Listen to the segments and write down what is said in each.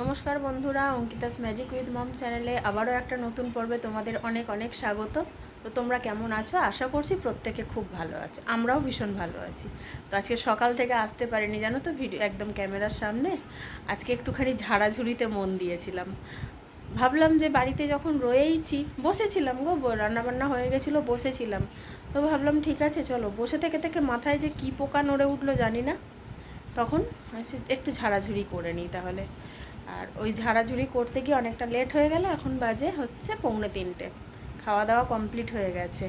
নমস্কার বন্ধুরা, Ankita's magic with মম চ্যানেলে আবারও একটা নতুন পর্বে তোমাদের অনেক অনেক স্বাগত। তো তোমরা কেমন আছো? আশা করছি প্রত্যেকে খুব ভালো আছো। আমরাও ভীষণ ভালো আছি। তো আজকে সকাল থেকে আসতে পারিনি, জানো তো ভিডিও একদম ক্যামেরার সামনে। আজকে একটুখানি ঝাড়াঝুড়িতে মন দিয়েছিলাম। ভাবলাম যে বাড়িতে যখন রয়েইছি, বসেছিলাম গো রান্নাবান্না হয়ে গেছিল, বসেছিলাম। তো ভাবলাম ঠিক আছে, চলো। বসে থেকে থেকে মাথায় যে কী পোকা নড়ে উঠল জানি না। তখন একটু ঝাড়াঝুড়ি করে নিই তাহলে। আর ওই ঝাড়াঝুড়ি করতে গিয়ে অনেকটা লেট হয়ে গেল এখন বাজে হচ্ছে পৌনে তিনটে। খাওয়া দাওয়া কমপ্লিট হয়ে গেছে।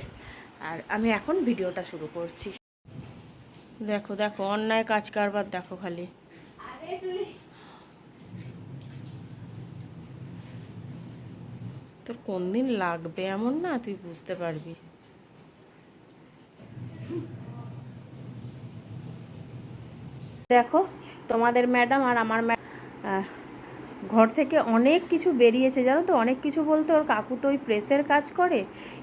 আর আমি এখন ভিডিওটা শুরু করছি। দেখো দেখো অন্যায় কাজ কারবার দেখো খালি। তোর কোন দিন লাগবে এমন না? তুই বুঝতে পারবি। দেখো তোমাদের ম্যাডাম আর আমার ম্যা- আহ, ঘর থেকে অনেক কিছু বেরিয়েছে, জানো তো? অনেক কিছু বলতে ওর কাকু তো ওই প্রেসের কাজ করে,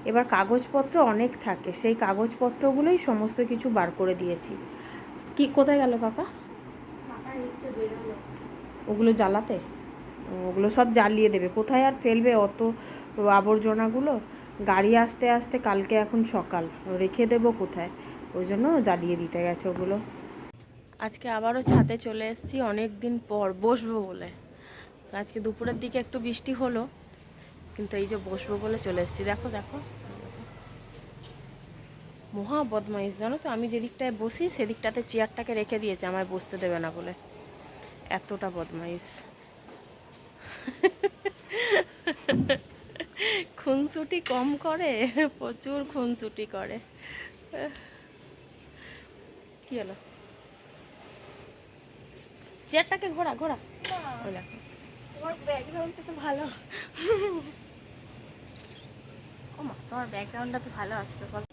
এবার কাগজপত্র অনেক থাকে। সেই কাগজপত্রগুলোই সমস্ত কিছু বার করে দিয়েছি। কি, কোথায় গেল কাকা? ওগুলো জ্বালাতে? ওগুলো সব জ্বালিয়ে দেবে। কোথায় আর ফেলবে অত আবর্জনাগুলো? গাড়ি আসতে আসতে কালকে এখন সকাল। রেখে দেবো কোথায়? ওই জন্য জ্বালিয়ে দিতে গেছে ওগুলো। আজকে আবারও ছাদে চলে এসেছি। অনেক দিন পর বসবো বলে। তো আজকে দুপুরের দিকে একটু বৃষ্টি হলো, কিন্তু এই যে বসবো বলে চলে এসেছি। দেখো দেখো। মহা বদমাইশ, জানো তো? আমি যেদিকটায় বসি, সেদিকটাতে চেয়ারটাকে রেখে দিয়েছে, আমায় বসতে দেবে না বলে। এতটা বদমাইশ। খুনসুটি কম করে, প্রচুর খুনসুটি করে। কি হলো? চেয়ারটাকে ঘোরা ঘোরা। ওই দেখো। তোমার ব্যাকগ্রাউন্ডটা তো ভালো। ও মা তোমার ব্যাকগ্রাউন্ডটা তো ভালো আসবে বল।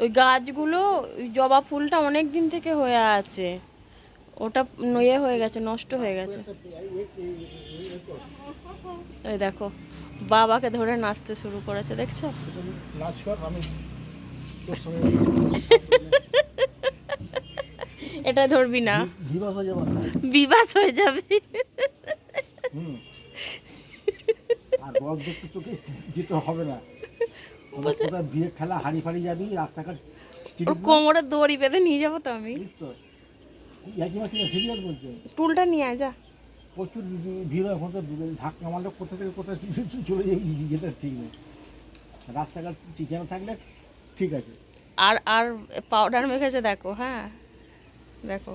ওই গাছগুলো ওই জবা ফুলটা অনেক দিন থেকে হয়ে আছে। ওটা নয়ে হয়ে গেছে নষ্ট হয়ে গেছে। ওই দেখো বাবাকে ধরে নাচতে শুরু করেছে দেখছ? এটা ধরবি না। বিবাস হয়ে যাব না। বিবাস হয়ে যাবে। আর বল দেখতে তোকে যেতে হবে না। কোথাও বিয়ে খেলা হাড়ি ফাড়ি যাবি রাস্তাঘাট কোমরে দড়ি বেঁধে নিয়ে যাব তো আমি। টুলটা নিয়ে আয় যা। প্রচুর ভিড় হয় ওখানে ধাক্কা মারলে কোথা থেকে কোথায় চলে যাবি যেতে ঠিক নেই। রাস্তাঘাট ঠিকানা থাকলে ঠিক আছে। আর আর পাউডার মেখেছে দেখো হ্যাঁ। দেখো।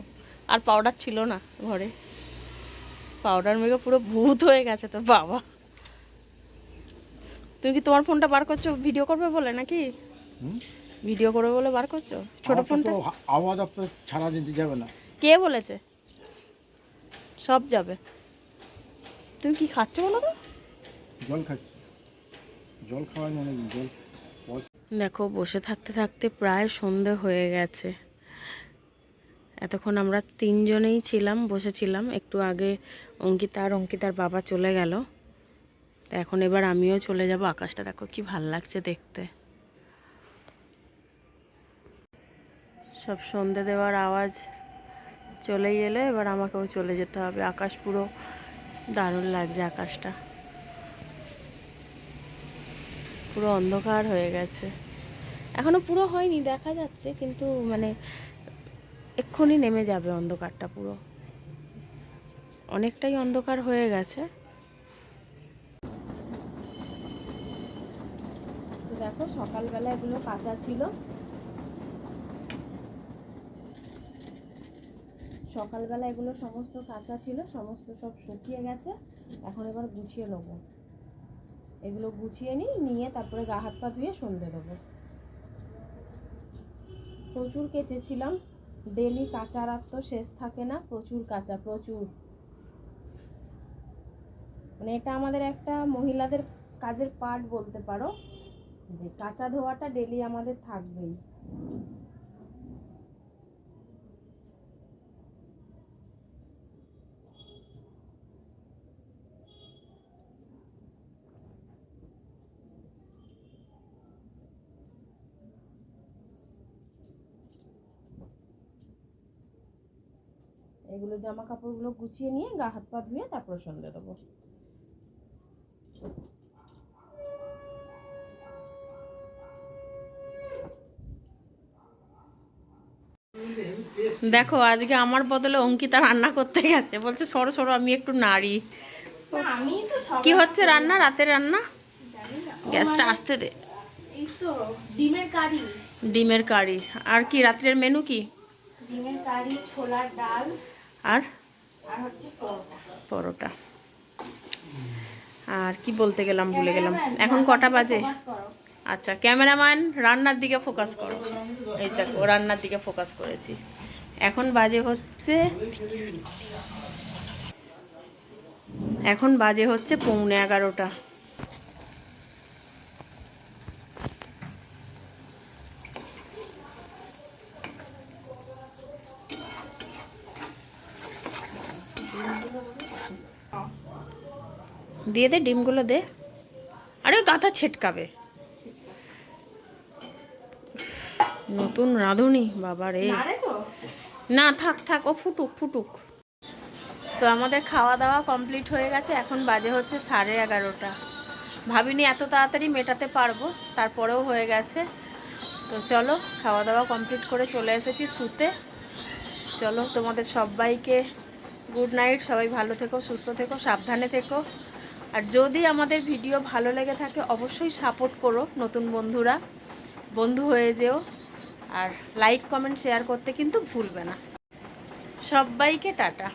আর পাউডার ছিল না ঘরে। পাউডার মেখে পুরো ভূত হয়ে গেছে তো বাবা। তুমি কি তোমার ফোনটা বার করছ? ভিডিও করবে বলে নাকি? ভিডিও করবে বলে বার করছ? ছোট ফোনটা আবহাওয়া দপ্তর ছাড়া যেতে যাবে না। কে বলেছে? সব যাবে। তুমি কি খাচ্ছ বলো তো? জল খাচ্ছি। জল খাওয়াই মানে জল দেখো বসে থাকতে থাকতে প্রায় সন্ধে হয়ে গেছে। এতক্ষণ আমরা তিনজনেই ছিলাম, বসেছিলাম। একটু আগে অঙ্কিতা আর অঙ্কিতার বাবা চলে গেল। এখন এবার আমিও চলে যাব। আকাশটা দেখো কি ভালো লাগছে দেখতে। সব সন্ধে দেওয়ার আওয়াজ চলেই এলে, এবার আমাকেও চলে যেতে হবে। আকাশ পুরো দারুণ লাগছে আকাশটা। পুরো অন্ধকার হয়ে গেছে। এখনও পুরো হয়নি, দেখা যাচ্ছে, কিন্তু মানে এক্ষুনি নেমে যাবে অন্ধকারটা পুরো। অনেকটাই অন্ধকার হয়ে গেছে। দেখো, সকালবেলা এগুলো কাঁচা ছিল। সকালবেলা এগুলো সমস্ত কাঁচা ছিল, সমস্ত সব শুকিয়ে গেছে। এখন এবার গুছিয়ে নেব। এগুলো গুছিয়ে নিই, নিয়ে তারপরে গা হাত পা ধুয়ে সন্ধে দেবো। প্রচুর কেচেছিলাম। ডেলি কাঁচার আর তো শেষ থাকে না, প্রচুর কাঁচা, প্রচুর। মানে এটা আমাদের একটা মহিলাদের কাজের পার্ট বলতে পারো, যে কাঁচা ধোয়াটা ডেলি আমাদের থাকবেই। এগুলো জামা কাপড়গুলো গুছিয়ে নিয়ে গা হাত পা ধুয়ে তারপর সন্ধে দেবো। দেখো আজকে আমার বদলে অঙ্কিতা রান্না করতে গেছে। বলছে সরো সরো আমি একটু তো কি হচ্ছে রান্না? রাতের রান্না? গ্যাসটা আসতে দে। তো ডিমের কারি। ডিমের কারি। আর কি রাত্রের মেনু কি? ডিমের কারি ছোলার ডাল আর? পরোটা। আর কি বলতে গেলাম ভুলে গেলাম। এখন কটা বাজে? আচ্ছা ক্যামেরাম্যান রান্নার দিকে ফোকাস করো। এই দেখো রান্নার দিকে ফোকাস করেছি। এখন বাজে হচ্ছে এখন বাজে হচ্ছে পৌনে এগারোটা। দিয়ে দে ডিমগুলো দে। আরে গাথা ছেটকাবে। নতুন রাঁধুনি বাবা রে। না না থাক থাক ও ফুটুক ফুটুক। তো আমাদের খাওয়া দাওয়া কমপ্লিট হয়ে গেছে এখন বাজে হচ্ছে সাড়ে এগারোটা। ভাবিনি এত তাড়াতাড়ি মেটাতে পারব তারপরেও হয়ে গেছে। তো চলো খাওয়া দাওয়া কমপ্লিট করে চলে এসেছি শুতে। চলো তোমাদের সবাইকে গুড নাইট সবাই ভালো থেকো সুস্থ থেকো সাবধানে থেকো। আর যদি আমাদের ভিডিও ভালো লেগে থাকে, অবশ্যই সাপোর্ট করো নতুন বন্ধুরা। বন্ধু হয়ে যেও। আর লাইক কমেন্ট শেয়ার করতে কিন্তু ভুলবে না। সবাইকে টাটা।